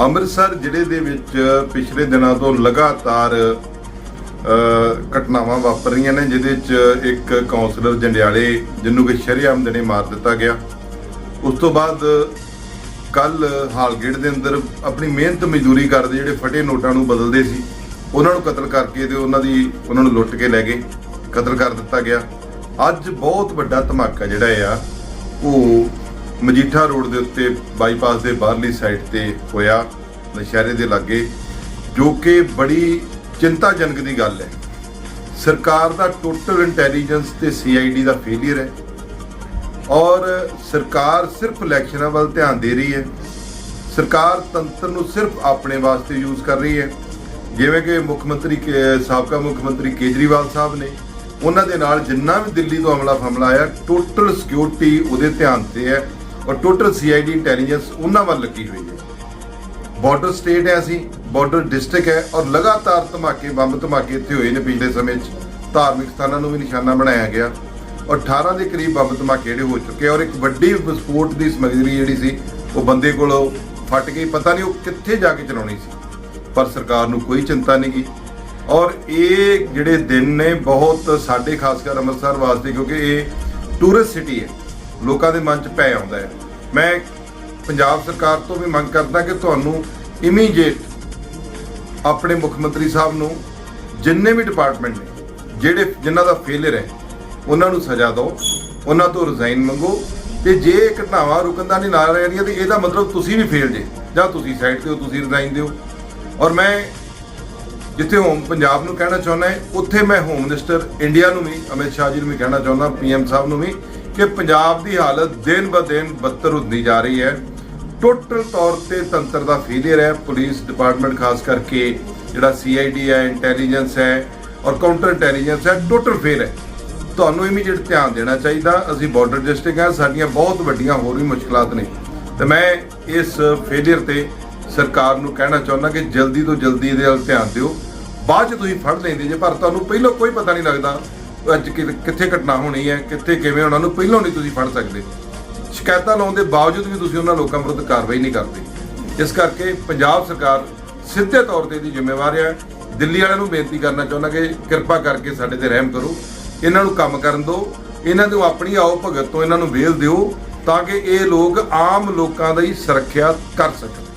ਅੰਮ੍ਰਿਤਸਰ ਜ਼ਿਲ੍ਹੇ ਦੇ ਵਿੱਚ ਪਿਛਲੇ ਦਿਨਾਂ ਤੋਂ ਲਗਾਤਾਰ ਘਟਨਾਵਾਂ ਵਾਪਰ ਰਹੀਆਂ ਨੇ, ਜਿਹਦੇ ਵਿੱਚ ਇੱਕ ਕਾਉਂਸਲਰ ਜੰਡਿਆਲੇ ਜਿਹਨੂੰ ਕਿ ਸ਼ਰੇਆਮ ਦਿਨੇ ਮਾਰ ਦਿੱਤਾ ਗਿਆ। ਉਸ ਤੋਂ ਬਾਅਦ ਕੱਲ ਹਾਲਗੇਟ ਦੇ ਅੰਦਰ ਆਪਣੀ ਮਿਹਨਤ ਮਜ਼ਦੂਰੀ ਕਰਦੇ ਜਿਹੜੇ ਫਟੇ ਨੋਟਾਂ ਨੂੰ ਬਦਲਦੇ ਸੀ, ਉਹਨਾਂ ਨੂੰ ਕਤਲ ਕਰਕੇ ਤੇ ਉਹਨਾਂ ਦੀ, ਉਹਨਾਂ ਨੂੰ ਲੁੱਟ ਕੇ ਲੈ ਗਏ, ਕਤਲ ਕਰ ਦਿੱਤਾ ਗਿਆ। ਅੱਜ ਬਹੁਤ ਵੱਡਾ ਧਮਾਕਾ ਜਿਹੜਾ ਆ, ਉਹ ਮਜੀਠਾ ਰੋਡ ਦੇ ਉੱਤੇ ਬਾਈਪਾਸ ਦੇ ਬਾਹਰਲੀ ਸਾਈਡ ਤੇ ਹੋਇਆ ਨਸ਼ਹਿਰੇ ਦੇ ਲਾਗੇ, ਜੋ ਕਿ ਬੜੀ ਚਿੰਤਾਜਨਕ ਦੀ ਗੱਲ ਹੈ। ਸਰਕਾਰ ਦਾ ਟੋਟਲ ਇੰਟੈਲੀਜੈਂਸ ਤੇ ਸੀਆਈਡੀ ਦਾ ਫੇਲਿਅਰ ਹੈ ਔਰ ਸਰਕਾਰ ਸਿਰਫ ਇਲੈਕਸ਼ਨਾਂ ਵੱਲ ਧਿਆਨ ਦੇ ਰਹੀ ਹੈ। ਸਰਕਾਰ ਤੰਤਰ ਨੂੰ ਸਿਰਫ ਆਪਣੇ ਵਾਸਤੇ ਯੂਜ਼ ਕਰ ਰਹੀ ਹੈ। ਜਿਵੇਂ ਕਿ ਮੁੱਖ ਮੰਤਰੀ ਕੇ- ਸਾਬਕਾ ਮੁੱਖ ਮੰਤਰੀ ਕੇਜਰੀਵਾਲ ਸਾਹਿਬ ਨੇ, ਉਹਨਾਂ ਦੇ ਨਾਲ ਜਿੰਨਾ ਵੀ ਦਿੱਲੀ ਤੋਂ ਹਮਲਾ ਫਮਲਾ ਆਇਆ ਟੋਟਲ ਸਿਕਿਉਰਿਟੀ ਉਹਦੇ ਧਿਆਨ ਤੇ ਹੈ। ਔਰ ਟੋਟਲ ਸੀਆਈਡੀ ਇੰਟੈਲੀਜੈਂਸ ਉਹਨਾਂ ਵੱਲ ਲੱਗੀ ਹੋਈ ਹੈ। ਬਾਰਡਰ ਸਟੇਟ ਹੈ ਅਸੀਂ ਬਾਰਡਰ ਡਿਸਟ੍ਰਿਕਟ ਹੈ ਔਰ ਲਗਾਤਾਰ ਧਮਾਕੇ, ਬੰਬ ਧਮਾਕੇ ਇੱਥੇ ਹੋਏ ਨੇ ਪਿਛਲੇ ਸਮੇਂ 'ਚ। ਧਾਰਮਿਕ ਸਥਾਨਾਂ ਨੂੰ ਵੀ ਨਿਸ਼ਾਨਾ ਬਣਾਇਆ ਗਿਆ। ਔਰ 18 ਦੇ ਕਰੀਬ ਬੰਬ ਧਮਾਕੇ ਜਿਹੜੇ ਹੋ ਚੁੱਕੇ ਔਰ ਇੱਕ ਵੱਡੀ ਵਿਸਫੋਟ ਦੀ ਸਮੱਗਰੀ ਜਿਹੜੀ ਸੀ, ਉਹ ਬੰਦੇ ਕੋਲੋਂ ਫਟ ਗਈ। ਪਤਾ ਨਹੀਂ ਉਹ ਕਿੱਥੇ ਜਾ ਕੇ ਚਲਾਉਣੀ ਸੀ, ਪਰ ਸਰਕਾਰ ਨੂੰ ਕੋਈ ਚਿੰਤਾ ਨਹੀਂ ਗਈ। ਔਰ ਇਹ ਜਿਹੜੇ ਦਿਨ ਨੇ ਬਹੁਤ ਸਾਡੇ ਖਾਸ ਕਰ ਅੰਮ੍ਰਿਤਸਰ ਵਾਸਤੇ, ਕਿਉਂਕਿ ਇਹ ਟੂਰਿਸਟ ਸਿਟੀ ਹੈ। ਲੋਕਾਂ ਦੇ ਮਨ 'ਚ ਪੈ ਆਉਂਦਾ ਹੈ। ਮੈਂ ਪੰਜਾਬ ਸਰਕਾਰ ਤੋਂ ਵੀ ਮੰਗ ਕਰਦਾ ਕਿ ਤੁਹਾਨੂੰ ਇਮੀਡੀਏਟ ਆਪਣੇ ਮੁੱਖ ਮੰਤਰੀ ਸਾਹਿਬ ਨੂੰ ਜਿੰਨੇ ਵੀ ਡਿਪਾਰਟਮੈਂਟ ਨੇ, ਜਿਹੜੇ ਜਿਨ੍ਹਾਂ ਦਾ ਫੇਲਿਅਰ ਹੈ, ਉਹਨਾਂ ਨੂੰ ਸਜ਼ਾ ਦਿਓ, ਉਹਨਾਂ ਤੋਂ ਰਿਜ਼ਾਈਨ ਮੰਗੋ ਤੇ ਜੇ ਇਹ ਘਟਨਾਵਾਂ ਰੁਕਣ ਦਾ ਨਹੀਂ ਨਾ ਰਹਿ ਰਹੀਆਂ ਤੇ ਇਹਦਾ ਮਤਲਬ ਤੁਸੀਂ ਵੀ ਫੇਲ ਜੇ, ਜਾਂ ਤੁਸੀਂ ਸਾਈਡ ਤੇ ਹੋ, ਤੁਸੀਂ ਰਿਜ਼ਾਈਨ ਦਿਓ। ਔਰ ਮੈਂ ਜਿੱਥੇ ਹੋਮ ਪੰਜਾਬ ਨੂੰ ਕਹਿਣਾ ਚਾਹੁੰਦਾ ਹੈ ਉੱਥੇ ਮੈਂ ਹੋਮ ਮਿਨਿਸਟਰ ਇੰਡੀਆ ਨੂੰ ਵੀ, ਅਮਿਤ ਸ਼ਾਹ ਜੀ ਨੂੰ ਵੀ ਕਹਿਣਾ ਚਾਹੁੰਦਾ ਪੀਐਮ ਸਾਹਿਬ ਨੂੰ ਵੀ ਕਿ ਪੰਜਾਬ ਦੀ ਹਾਲਤ ਦਿਨ ਬ ਦਿਨ ਬਦਤਰ ਹੁੰਦੀ ਜਾ ਰਹੀ ਹੈ। ਟੋਟਲ ਤੌਰ ਤੇ ਤੰਤਰ ਦਾ ਫੇਲਿਅਰ ਹੈ। ਪੁਲਿਸ ਡਿਪਾਰਟਮੈਂਟ ਖਾਸ ਕਰਕੇ ਜਿਹੜਾ ਸੀਆਈਡੀ ਹੈ ਇੰਟੈਲੀਜੈਂਸ ਹੈ ਔਰ ਕਾਊਂਟਰ ਇੰਟੈਲੀਜੈਂਸ ਹੈ ਟੋਟਲ ਫੇਲ ਹੈ। ਤੁਹਾਨੂੰ ਇਮੀਡੀਏਟ ਧਿਆਨ ਦੇਣਾ ਚਾਹੀਦਾ, ਅਸੀਂ ਬਾਰਡਰ ਡਿਸਟ੍ਰਿਕਟ ਹਾਂ, ਸਾਡੀਆਂ ਬਹੁਤ ਵੱਡੀਆਂ ਹੋਰ ਵੀ ਮੁਸ਼ਕਲਾਂ ਨੇ। ਤੇ ਮੈਂ ਇਸ ਫੇਲਿਅਰ ਤੇ ਸਰਕਾਰ ਨੂੰ ਕਹਿਣਾ ਚਾਹੁੰਦਾ ਕਿ ਜਲਦੀ ਤੋਂ ਜਲਦੀ ਇਹਦੇ ਵੱਲ ਧਿਆਨ ਦਿਓ। ਬਾਅਦ ਚ ਤੁਸੀਂ ਫੜ ਲੈਂਦੇ ਜੇ, ਪਰ ਤੁਹਾਨੂੰ ਪਹਿਲਾਂ ਕੋਈ ਪਤਾ ਨਹੀਂ ਲੱਗਦਾ ਅੱਜ ਕਿ- ਕਿੱਥੇ ਘਟਨਾ ਹੋਣੀ ਹੈ? ਕਿੱਥੇ ਕਿਵੇਂ ਉਹਨਾਂ ਨੂੰ? ਪਹਿਲਾਂ ਨਹੀਂ ਤੁਸੀਂ ਫੜ ਸਕਦੇ। ਸ਼ਿਕਾਇਤਾਂ ਲਾਉਣ ਦੇ ਬਾਵਜੂਦ ਵੀ ਤੁਸੀਂ ਉਹਨਾਂ ਲੋਕਾਂ ਵਿਰੁੱਧ ਕਾਰਵਾਈ ਨਹੀਂ ਕਰਦੇ। ਇਸ ਕਰਕੇ ਪੰਜਾਬ ਸਰਕਾਰ ਸਿੱਧੇ ਤੌਰ ਤੇ ਇਹਦੀ ਜ਼ਿੰਮੇਵਾਰ ਹੈ। ਦਿੱਲੀ ਵਾਲਿਆਂ ਨੂੰ ਬੇਨਤੀ ਕਰਨਾ ਚਾਹੁੰਦਾ ਕਿ ਕਿਰਪਾ ਕਰਕੇ ਸਾਡੇ ਤੇ ਰਹਿਮ ਕਰੋ। ਇਹਨਾਂ ਨੂੰ ਕੰਮ ਕਰਨ ਦਿਓ। ਇਹਨਾਂ ਤੋਂ ਆਪਣੀ ਆਓ ਭਗਤ ਤੋਂ ਇਹਨਾਂ ਨੂੰ ਵੇਲ ਦਿਓ ਤਾਂ ਕਿ ਇਹ ਲੋਕ ਆਮ ਲੋਕਾਂ ਦੀ ਸੁਰੱਖਿਆ ਕਰ ਸਕਣ।